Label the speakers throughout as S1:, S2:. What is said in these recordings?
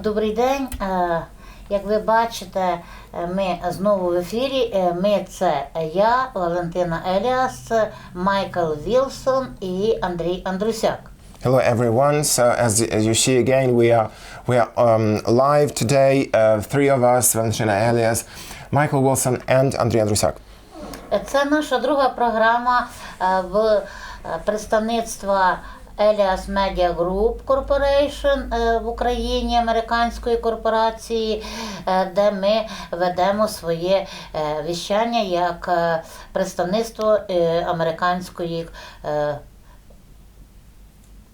S1: Добрий день. Е, Як ви бачите, е, ми знову в ефірі. Е, Ми це я, Валентина Еліас, Майкл Вілсон і Андрій Андрусяк.
S2: Hello everyone. So as, as you see again, we are we are um, live today. Uh, three of us: Valentina Elias, Michael Wilson, and Andrei Andrusak.
S1: Е, Це наша друга програма в представництва Elias Media Group Corporation е, в Україні, американської корпорації, е, де ми ведемо своє е, віщання як е, представництво е, американської е,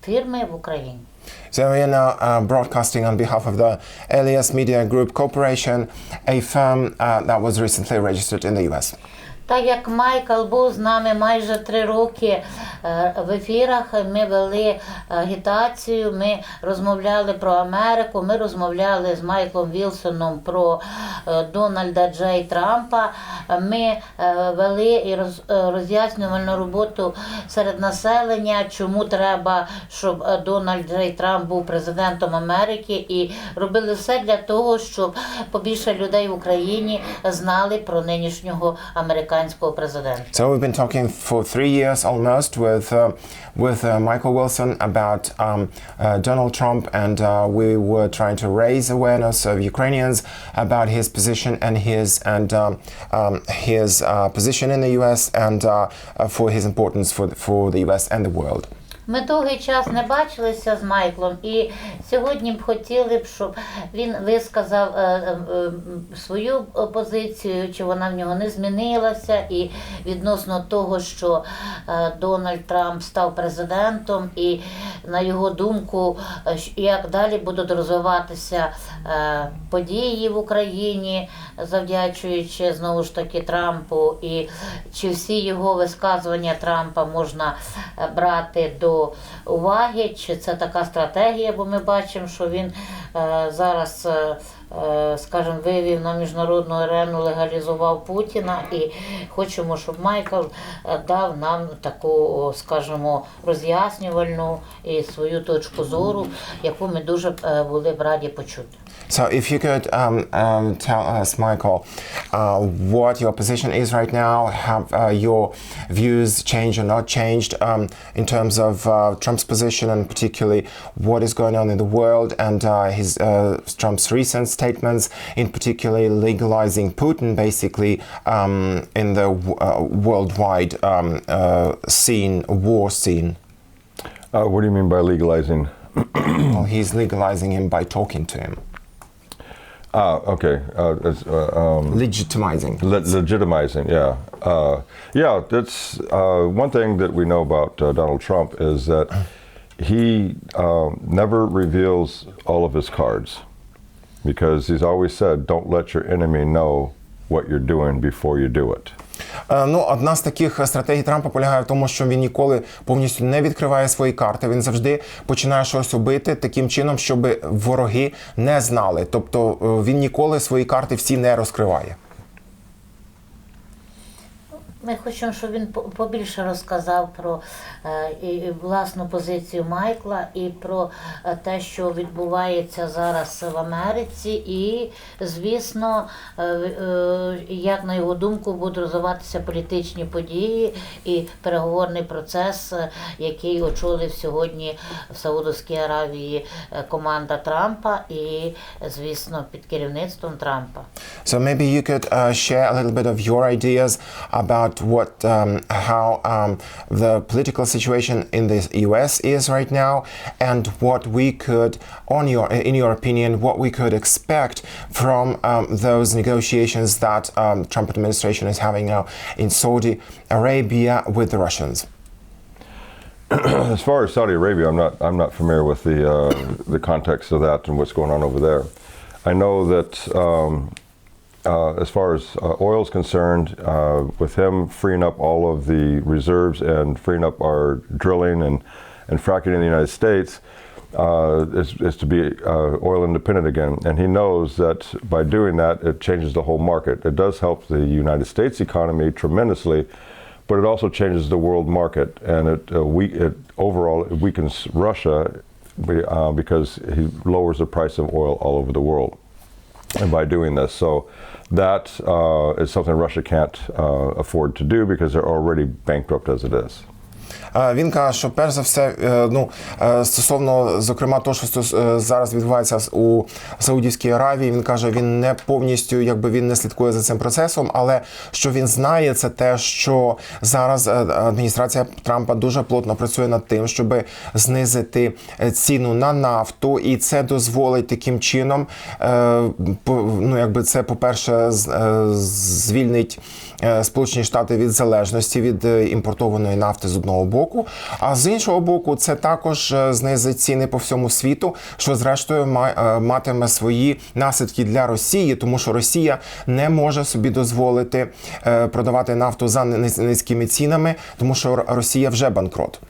S1: фірми в Україні.
S2: So we are now uh, broadcasting on behalf of the Elias Media Group Corporation, a firm uh, that was recently registered in the U.S.
S1: Так як Майкл був з нами майже три роки е, в ефірах, ми вели агітацію, ми розмовляли про Америку, ми розмовляли з Майклом Вілсоном про е, Дональда Джей Трампа. Ми е, вели і е, роз'яснювальну роботу серед населення, чому треба, щоб е, Дональд Джей Трамп був президентом Америки, і робили все для того, щоб побільше людей в Україні знали про нинішнього американського президента.
S2: So we've been talking for three years almost with uh, with uh, Michael Wilson about um, uh, Donald Trump, and uh, we were trying to raise awareness of Ukrainians about his position and his and um, um, his uh, position in the U.S. and uh, uh, for his importance for the, for the U.S. and the world.
S1: Ми довгий час не бачилися з Майклом, і сьогодні б хотіли б, щоб він висказав е, е, свою позицію, чи вона в нього не змінилася, і відносно того, що е, Дональд Трамп став президентом, і на його думку, як далі будуть розвиватися події в Україні, завдячуючи знову ж таки Трампу, і чи всі його висказування Трампа можна брати до уваги, чи це така стратегія, бо ми бачимо, що він е, зараз. е, е, Скажімо, вивів на міжнародну арену, легалізував Путіна і хочемо, щоб Майкл дав нам таку, скажімо, роз'яснювальну і свою точку зору, яку ми дуже були б раді почути.
S2: So, if you could um, um, tell us, Michael, uh, what your position is right now, have uh, your views changed or not changed um, in terms of uh, Trump's position, and particularly what is going on in the world, and uh, his uh, Trump's recent statements, in particularly legalizing Putin, basically um, in the w- uh, worldwide um, uh, scene, war scene.
S3: Uh, what do you mean by legalizing?
S2: well, he's legalizing him by talking to him,
S3: Ah, okay. Uh, uh, um,
S2: legitimizing.
S3: le- legitimizing, yeah. Uh, yeah, that's uh, one thing that we know about uh, Donald Trump is that he um, never reveals all of his cards because he's always said, don't let your enemy know what you're doing before you do it.
S2: Е, Ну, одна з таких стратегій Трампа полягає в тому, що він ніколи повністю не відкриває свої карти. Він завжди починає щось робити таким чином, щоб вороги не знали. Тобто е, він ніколи свої карти всі не розкриває.
S1: Ми хочемо, щоб він побільше розказав про е, і- власну позицію Майкла і про е, те, що відбувається зараз в Америці, і, звісно, е, як на його думку будуть розвиватися політичні події і переговорний процес, який очолив сьогодні в Саудовській Аравії команда Трампа і, звісно, під керівництвом Трампа.
S2: So maybe you could uh, share a little bit of your ideas about what, um, how um, the political situation in the U.S. is right now, and what we could, on your, in your opinion, what we could expect from um, those negotiations that um, Trump administration is having now in Saudi Arabia with the Russians.
S3: as far as Saudi Arabia, I'm not I'm not familiar with the uh, the context of that and what's going on over there. I know that um, uh, as far as uh, oil is concerned, uh, with him freeing up all of the reserves and freeing up our drilling and and fracking in the United States. Uh, is, is to be uh, oil independent again, and he knows that by doing that, it changes the whole market. It does help the United States economy tremendously, but it also changes the world market, and it, we, it overall it weakens Russia because he lowers the price of oil all over the world and by doing this. So that uh, is something Russia can't uh, afford to do because they're already bankrupt as it is.
S2: Е, Він каже, що перш за все, е, ну е, стосовно зокрема того, що зараз відбувається у Саудівській Аравії, він каже, він не повністю, якби він не слідкує за цим процесом, але що він знає, це те, що зараз адміністрація Трампа дуже плотно працює над тим, щоб знизити ціну на нафту, і це дозволить таким чином, ну якби це, по-перше, е, звільнить Сполучені Штати від залежності від імпортованої нафти з одного боку, а з іншого боку, це також е, знизить ціни по всьому світу, що зрештою е, матиме свої наслідки для Росії, тому що Росія не може собі дозволити е, продавати нафту за низ- низькими цінами, тому що Росія вже банкрот.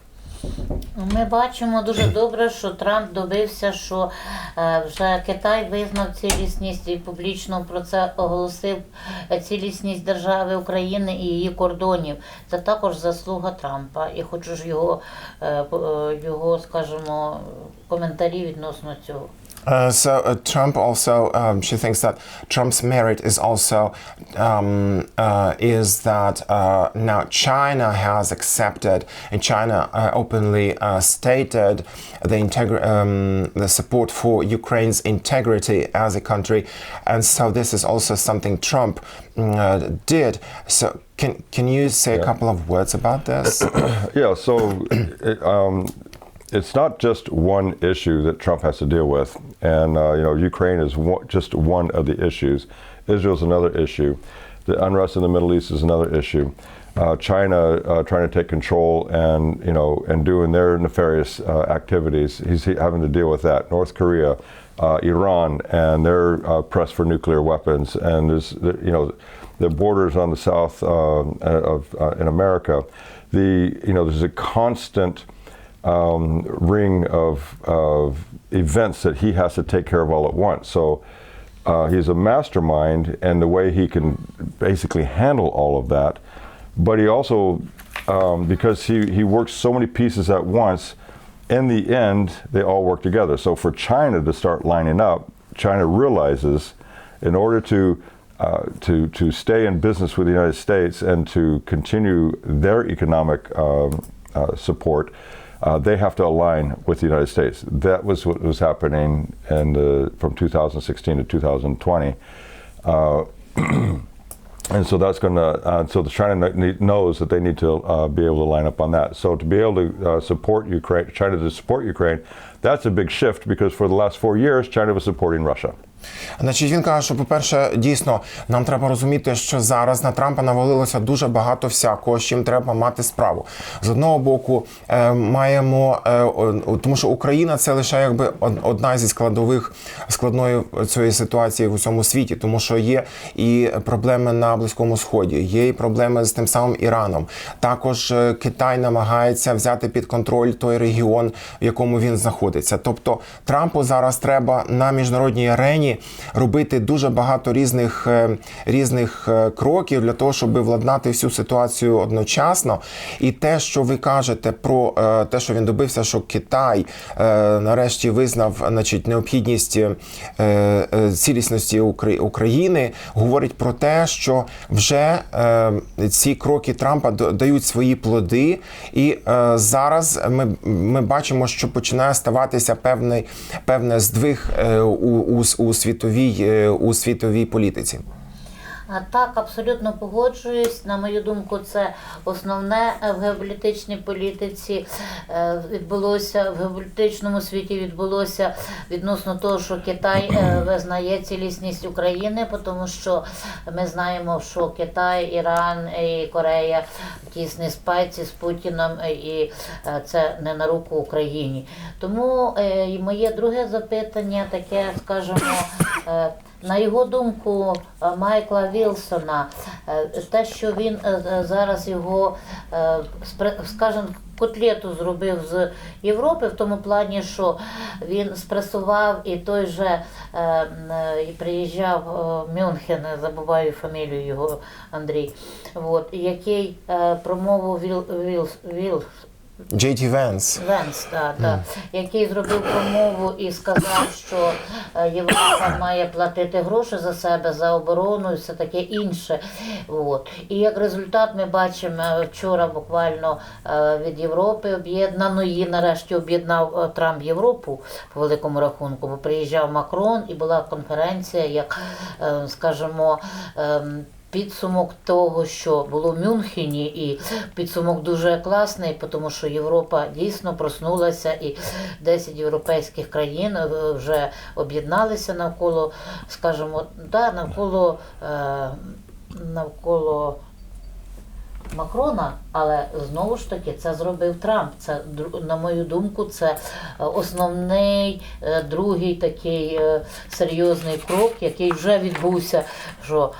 S1: Ми бачимо дуже добре, що Трамп добився, що е, вже Китай визнав цілісність і публічно про це оголосив е, цілісність держави України і її кордонів. Це також заслуга Трампа. І хочу ж його, е, його, скажімо, коментарі відносно цього.
S2: Uh, so uh, Trump also um, she thinks that Trump's merit is also um, uh, is that uh, now China has accepted and China uh, openly uh, stated the integri- um, the support for Ukraine's integrity as a country, and so this is also something Trump mm, uh, did. So can can you say a couple of words about this?
S3: Yeah, so um, it's not just one issue that Trump has to deal with, and uh, you know Ukraine is one, just one of the issues. Israel is another issue. The unrest in the Middle East is another issue. Uh, China uh, trying to take control and you know and doing their nefarious uh, activities. He's having to deal with that. North Korea, uh, Iran, and their uh, press for nuclear weapons, and there's you know the borders on the south um, of in America. The you know there's a constant um, ring of, of events that he has to take care of all at once. So uh, he's a mastermind, and the way he can basically handle all of that. But he also, um, because he, he works so many pieces at once, in the end, they all work together. So for China to start lining up, China realizes in order to uh, to to stay in business with the United States and to continue their economic um, uh, support, uh, they have to align with the United States. That was what was happening in the, from 2016 to 2020. Uh, and so that's going to, uh, so the China knows that they need to uh, be able to line up on that. So to be able to uh, support Ukraine, China to support Ukraine, that's a big shift because for the last four years, China was supporting Russia.
S2: Значить, він каже, що, по-перше, дійсно, нам треба розуміти, що зараз на Трампа навалилося дуже багато всякого, з чим треба мати справу. З одного боку, е, маємо, е, тому що Україна це лише якби одна зі складових складної цієї ситуації в усьому світі, тому що є і проблеми на Близькому Сході, є і проблеми з тим самим Іраном. Також е, Китай намагається взяти під контроль той регіон, в якому він знаходиться. Тобто Трампу зараз треба на міжнародній арені робити дуже багато різних, е, різних е, кроків для того, щоб владнати всю ситуацію одночасно. І те, що ви кажете про е, те, що він добився, що Китай нарешті визнав значить, необхідність цілісності України, говорить про те, що вже ці кроки Трампа дають свої плоди, і зараз ми, ми бачимо, що починає ставатися певний, певне здвиг у, у, у, світовій, е, у світовій політиці.
S1: Так, абсолютно погоджуюсь. На мою думку, це основне в геополітичній політиці е, відбулося в геополітичному світі. Відбулося відносно того, що Китай е, визнає цілісність України, тому що ми знаємо, що Китай, Іран і Корея тісні спайці з Путіном, е, і це не на руку Україні. Тому моє друге запитання таке, скажімо. На його думку, е, Майкла Вілсона, е, те, що він е, зараз його, скажімо, котлету зробив з Європи, в тому плані, що він спресував і той же і приїжджав Мюнхен, забуваю фамілію його Андрій, от, який промову Віл, Віл, Віл,
S2: J.D. Vance.
S1: Венс, да, да, який зробив промову і сказав, що е, Європа має платити гроші за себе, за оборону і все таке інше. От. І як результат ми бачимо е, вчора буквально е, від Європи об'єднаної, нарешті об'єднав Трамп Європу по великому рахунку, бо приїжджав Макрон і була конференція, як, скажімо, ем, Підсумок того, що було в Мюнхені, і підсумок дуже класний, тому що Європа дійсно проснулася, і 10 європейських країн е, вже об'єдналися навколо, скажімо, да, навколо, е, навколо Макрона, але знову ж таки це зробив Трамп. Це на мою думку, це е, основний е, другий такий е, серйозний крок, який вже відбувся що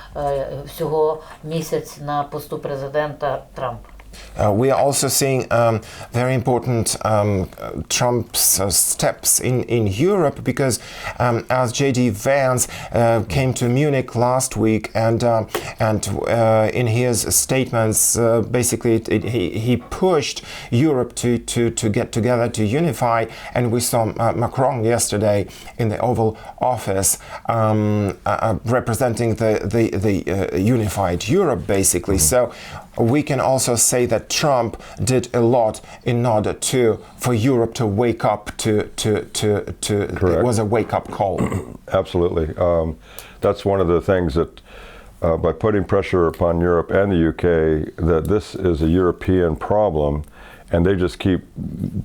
S1: всього місяць на посту президента Трампа.
S2: Uh, we are also seeing um, very important um, Trump's uh, steps in, in Europe because, um, as J.D. Vance uh, came to Munich last week and uh, and uh, in his statements, uh, basically it, it, he, he pushed Europe to, to, to get together to unify, and we saw uh, Macron yesterday in the Oval Office um, uh, representing the the, the uh, unified Europe, basically. So we can also say that Trump did a lot in order to for Europe to wake up to to to to it was a wake up call.
S3: Absolutely. Um, that's one of the things that, uh, by putting pressure upon Europe and the UK, that this is a European problem, and they just keep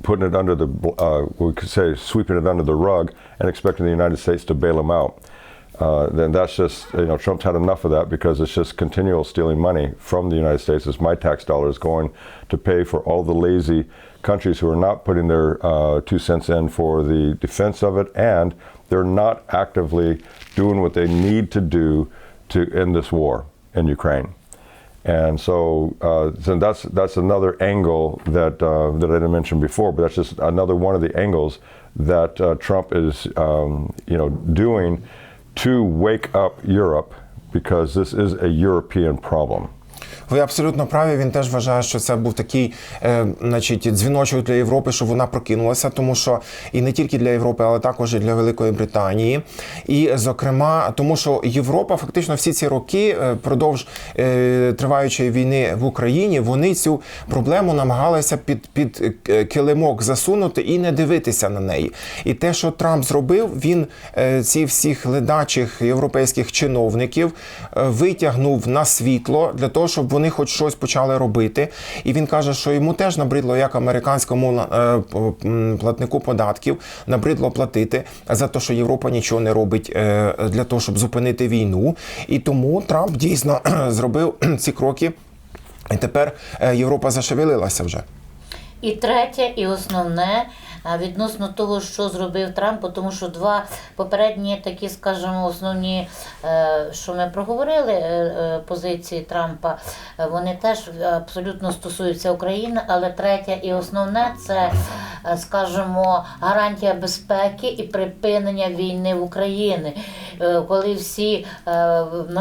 S3: putting it under the, uh, we could say, sweeping it under the rug and expecting the United States to bail them out. Uh, then that's just, you know, Trump's had enough of that because it's just continual stealing money from the United States. It's my tax dollars going to pay for all the lazy countries who are not putting their uh, two cents in for the defense of it, and they're not actively doing what they need to do to end this war in Ukraine. And so, uh, so that's that's another angle that uh, that I didn't mention before, but that's just another one of the angles that uh, Trump is, um, you know, doing to wake up Europe because this is a European problem.
S2: Ви абсолютно праві. Він теж вважає, що це був такий, е, значить, дзвіночок для Європи, щоб вона прокинулася, тому що і не тільки для Європи, але також і для Великої Британії. І, зокрема, тому що Європа фактично всі ці роки, е, продовж е, триваючої війни в Україні, вони цю проблему намагалися під, під е, килимок засунути і не дивитися на неї. І те, що Трамп зробив, він е, ці всіх ледачих європейських чиновників е, витягнув на світло для того, щоб вони хоч щось почали робити. І він каже, що йому теж набридло як американському е, платнику податків, набридло платити за те, що Європа нічого не робить е, для того, щоб зупинити війну. І тому Трамп дійсно зробив ці кроки. І тепер е, Європа зашевелилася вже.
S1: І третє, і основне відносно того, що зробив Трамп, тому що два попередні такі, скажімо, основні, е, що ми проговорили, е, е, позиції Трампа, вони теж абсолютно стосуються України, але третє і основне це, скажімо, гарантія безпеки і припинення війни в Україні. Коли всі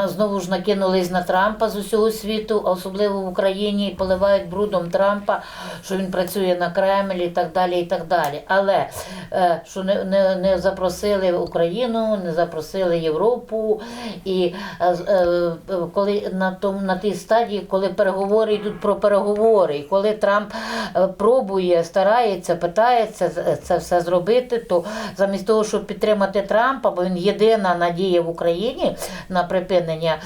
S1: знову ж накинулись на Трампа з усього світу, особливо в Україні, і поливають брудом Трампа, що він працює на Кремль і так далі. і так далі. Але е, що не, не, не запросили Україну, не запросили Європу. І е, е, коли на тому на тій стадії, коли переговори йдуть про переговори, і коли Трамп пробує, старається, питається це все зробити, то замість того, щоб підтримати Трампа, бо він єдина надія в Україні на припинення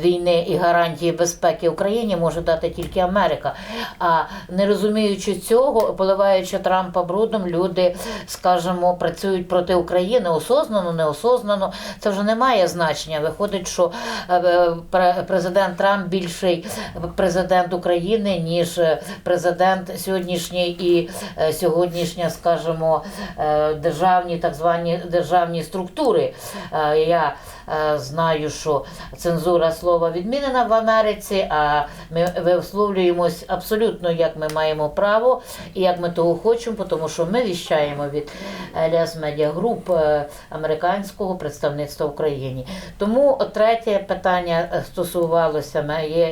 S1: війни і гарантії безпеки Україні може дати тільки Америка. А не розуміючи цього, поливаючи Трампа брудом, люди, скажімо, працюють проти України осознано, неосознано. Це вже не має значення. Виходить, що е, е, президент Трамп більший президент України, ніж е, президент сьогоднішній і сьогоднішня, скажімо, державні так звані державні структури. Я знаю, що цензура слова відмінена в Америці, а ми висловлюємось абсолютно як ми маємо право і як ми того хочемо, тому що ми віщаємо від Elias Media Group е, американського представництва в Україні. Тому третє питання е, стосувалося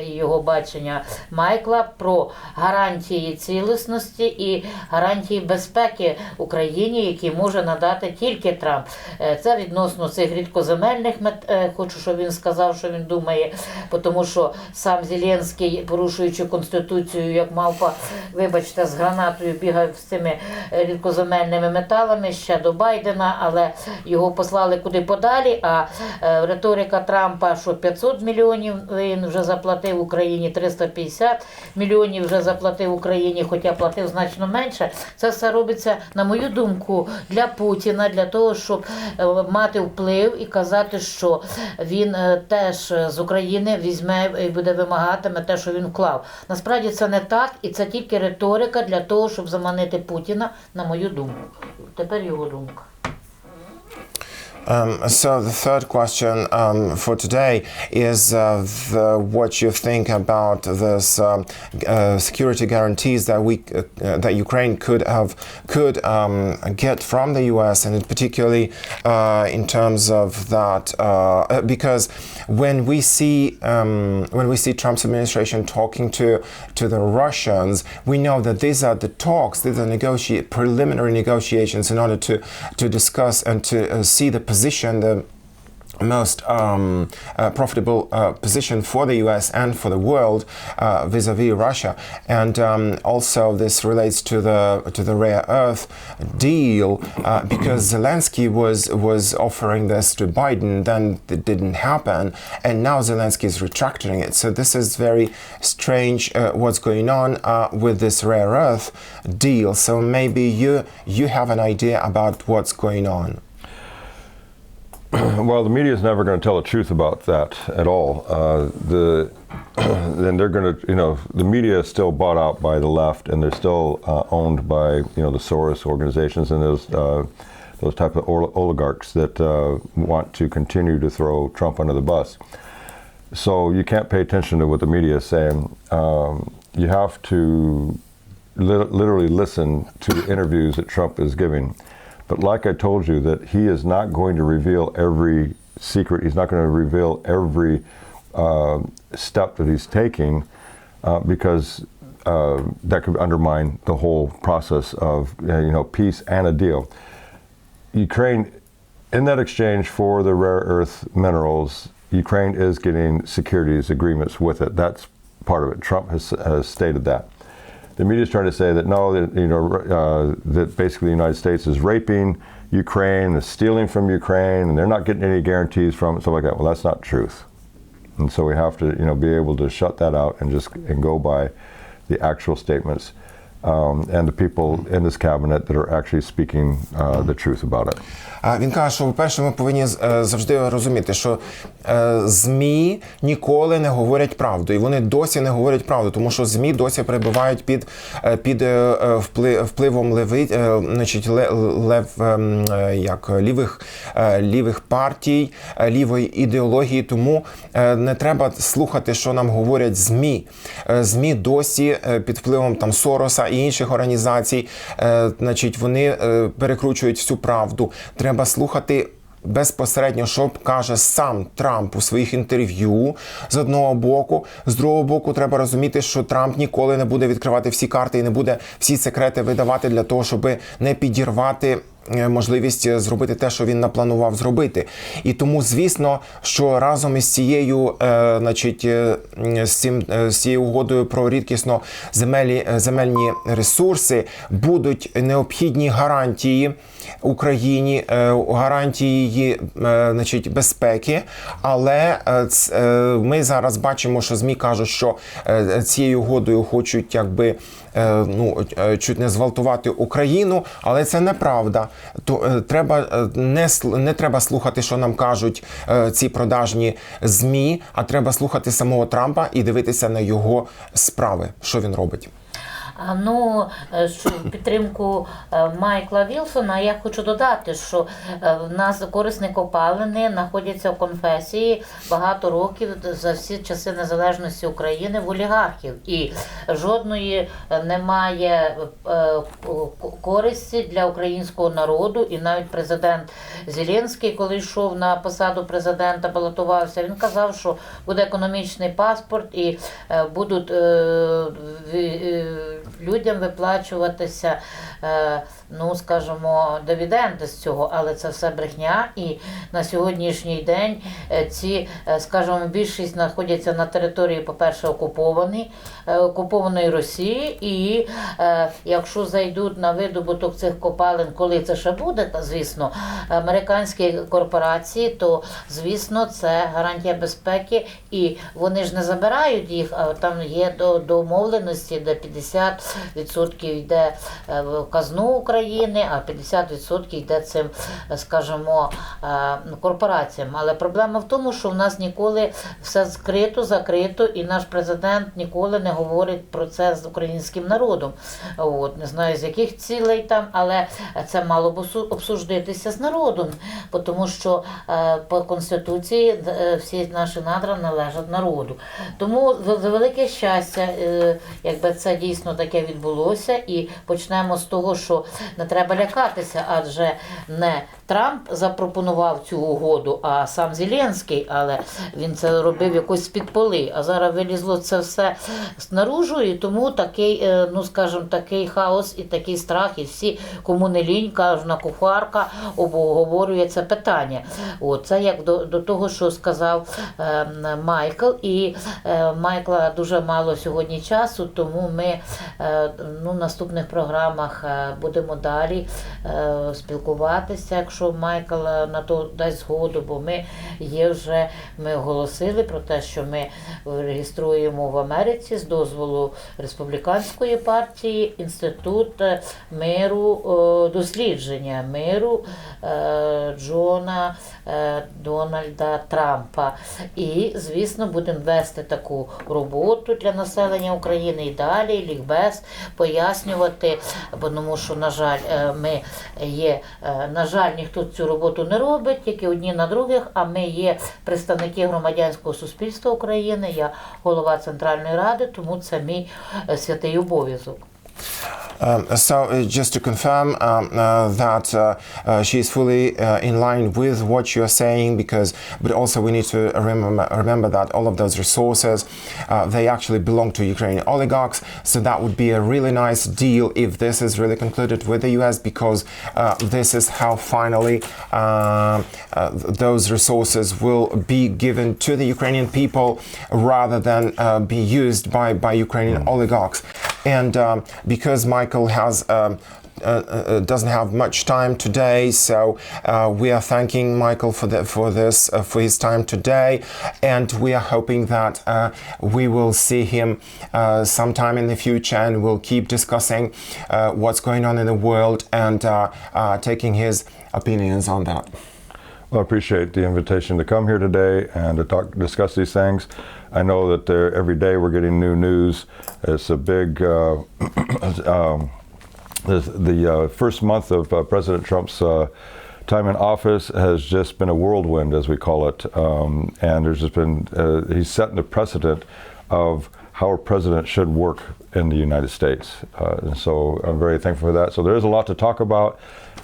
S1: його бачення Майкла про гарантії цілісності і гарантії безпеки Україні, які може надати тільки Трамп. Е, Це відносно цих рідкоземельних мет. е, Хочу, щоб він сказав, що він думає, тому що сам Зеленський, порушуючи конституцію, як мавпа, вибачте, з гранатою бігав з цими е, рідкоземельними металами ще до Байдена, але його послали куди подалі. А е, риторика Трампа, що 500 мільйонів він вже заплатив Україні, 350 мільйонів вже заплатив Україні, хоча платив значно менше. Це все робиться, на мою думку, для Путіна, для того, щоб мати вплив і казати, що він е, теж е, з України візьме і буде вимагатиме те, що він вклав. Насправді це не так, і це тільки риторика для того, щоб заманити Путіна, на мою думку. Тепер його думка.
S2: Um, so the third question um, for today is uh, the, what you think about this um, uh, security guarantees that we uh, that Ukraine could have could um, get from the U.S. and particularly uh, in terms of that uh, because when we see um, when we see Trump's administration talking to to the Russians, we know that these are the talks, these are negotiate preliminary negotiations in order to to discuss and to uh, see the position, the most um, uh, profitable uh, position for the US and for the world uh, vis-a-vis Russia, and um, also this relates to the to the rare earth deal uh, because Zelensky was was offering this to Biden, then it didn't happen, and now Zelensky is retracting it. So this is very strange. Uh, what's going on with this rare earth deal? So maybe you you have an idea about what's going on.
S3: Well, the media is never going to tell the truth about that at all. Uh, the then they're going to, you know, the media is still bought out by the left, and they're still uh, owned by, you know, the Soros organizations and those uh, those type of ol- oligarchs that uh, want to continue to throw Trump under the bus. So you can't pay attention to what the media is saying. Um, you have to lit- literally listen to the interviews that Trump is giving. But like I told you, that he is not going to reveal every secret. He's not going to reveal every uh, step that he's taking uh, because uh, that could undermine the whole process of uh, you know peace and a deal. Ukraine, in that exchange for the rare earth minerals, Ukraine is getting securities agreements with it. That's part of it. Trump has, has stated that. The media is trying to say that no, that, you know, uh, that basically the United States is raping Ukraine, is stealing from Ukraine, and they're not getting any guarantees from it, stuff like that. Well, that's not truth. And so we have to, you know, be able to shut that out and just and go by the actual statements um, and the people in this cabinet that are actually speaking uh, the truth about it.
S2: Він каже, що по-перше, ми повинні е, завжди розуміти, що е, ЗМІ ніколи не говорять правду, і вони досі не говорять правду, тому що ЗМІ досі перебувають під, е, під впли- впливом леви, значить, лев, як, лівих, лівих партій, лівої ідеології. Тому не треба слухати, що нам говорять ЗМІ. ЗМІ досі під впливом там Сороса і інших організацій, значить, вони перекручують всю правду. Треба слухати. Безпосередньо, що каже сам Трамп у своїх інтерв'ю з одного боку, з другого боку, треба розуміти, що Трамп ніколи не буде відкривати всі карти і не буде всі секрети видавати для того, щоб не підірвати можливість е, зробити те, що він напланував зробити. І тому, звісно, що разом із цією, е, значить, е, з цим е, з цією угодою про рідкісно земелі, е, земельні ресурси будуть необхідні гарантії Україні, е, гарантії її е, значить, безпеки. Але е, е, ми зараз бачимо, що ЗМІ кажуть, що е, цією угодою хочуть якби е, ну, е, чуть не зґвалтувати Україну, але це неправда. То е, треба е, не не треба слухати, що нам кажуть е, ці продажні ЗМІ, а треба слухати самого Трампа і дивитися на його справи, що він робить.
S1: Ну, е, в підтримку е, Майкла Вілсона я хочу додати, що е, в нас корисні копалини знаходяться в конфесії багато років за всі часи незалежності України в олігархів. І жодної немає користі для українського народу. І навіть президент Зеленський, коли йшов на посаду президента, балотувався, він казав, що буде економічний паспорт і будуть людям виплачуватися, ну скажімо, дивіденди з цього, але це все брехня. І на сьогоднішній день е, ці, е, скажімо, більшість знаходяться на території, по-перше, окупованій, е, окупованої Росії. І е, якщо зайдуть на видобуток цих копалин, коли це ще буде, звісно, американські корпорації, то звісно це гарантія безпеки, і вони ж не забирають їх, а там є до домовленості, де 50% йде е, в казну України, а 50% йде цим, е, скажімо, е, корпораціям. Але проблема в тому, що в нас ніколи все скрито, закрито, і наш президент ніколи не говорить про це з українським народом. От не знаю з яких цілей там, але це мало б обсуждитися з народом, тому що е, по конституції всі наші надра належать народу. Тому за велике щастя, якби це дійсно таке відбулося, і почнемо з того, що не треба лякатися, адже не Трамп запропонував цю угоду, а сам Зеленський, але він це робив якось з-під поли. А зараз вилізло це все снаружу, і тому такий, е, ну скажімо, такий хаос і такий страх, і всі, кому не лінь, кожна кухарка обговорює це питання. От, це як до, до того, що сказав е, Майкл. І е, Майкла дуже мало сьогодні часу, тому ми е, ну, в наступних програмах е, будемо далі е, спілкуватися, якщо Майкл е, на то дасть згоду, бо ми є вже, ми оголосили про те, що ми реєструємо в Америці з дозволу республіканської партії інститут е, миру е, дослідження миру е, Джона е, Дональда Трампа. І, звісно, будемо вести таку роботу для населення України і далі, лікбез, пояснювати, бо тому що, на жаль, е, ми є, е, на жаль, ніхто цю роботу не робить, тільки одні на других, а ми є представники громадянського суспільства України, я голова Центральної ради, тому це мій е, святий обов'язок.
S2: Um, so, uh, just to confirm um, uh, that uh, uh, she is fully uh, in line with what you are saying, because but also we need to remember remember that all of those resources uh, they actually belong to Ukrainian oligarchs. So that would be a really nice deal if this is really concluded with the U.S. because uh, this is how finally uh, uh, those resources will be given to the Ukrainian people rather than uh, be used by by Ukrainian oligarchs. And um, because Michael has um, uh, uh, doesn't have much time today, so uh, we are thanking Michael for the, for this uh, for his time today, and we are hoping that uh, we will see him uh, sometime in the future, and we'll keep discussing uh, what's going on in the world and uh, uh, taking his opinions on that.
S3: Well, I appreciate the invitation to come here today and to talk, discuss these things. I know that there, every day we're getting new news. It's a big. Uh, um, the the uh, first month of uh, President Trump's uh, time in office has just been a whirlwind, as we call it, um, and there's just been uh, he's setting the precedent of how a president should work in the United States, uh, and so I'm very thankful for that. So there is a lot to talk about.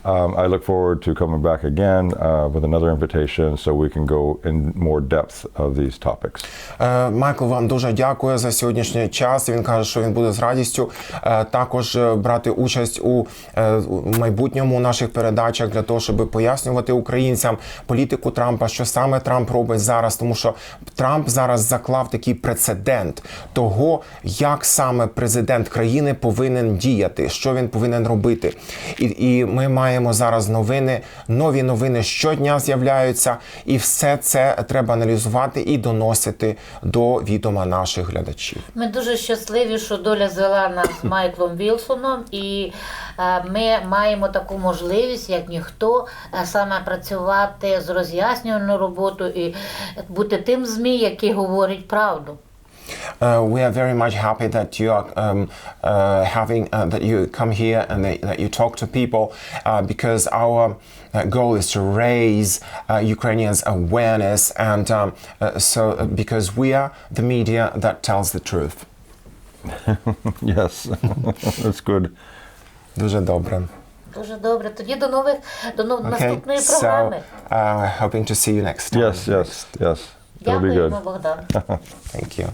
S3: Um, I look forward to coming back again uh, with another invitation so we can go in more depth of these topics.
S2: Е, Майкл вам дуже дякую за сьогоднішній час. Він каже, що він буде з радістю е, також е, брати участь у майбутньому наших передачах для того, щоб пояснювати українцям політику Трампа, що саме Трамп робить зараз, тому що Трамп зараз заклав такий прецедент того, як саме президент країни повинен діяти, що він повинен робити. І, і ми маємо зараз новини, нові новини щодня з'являються, і все це треба аналізувати і доносити до відома наших глядачів.
S1: Ми дуже щасливі, що доля звела нас з Майклом Вілсоном, і е, ми маємо таку можливість, як ніхто, е, саме працювати з роз'яснювальною роботою і бути тим ЗМІ, які говорять правду.
S2: Uh, we are very much happy that you are um, uh, having uh, that you come here and that, that you talk to people uh, because our uh, goal is to raise uh, Ukrainians' awareness and um, uh, so uh, because we are the media that tells the truth.
S3: Yes, that's good.
S2: Дуже добре.
S1: Дуже добре. Тоді до нових до нов-
S2: Okay,
S1: наступної
S2: so
S1: програми.
S2: uh, hoping to see you next time.
S3: Yes, yes, yes. It'll be good.
S2: Thank you.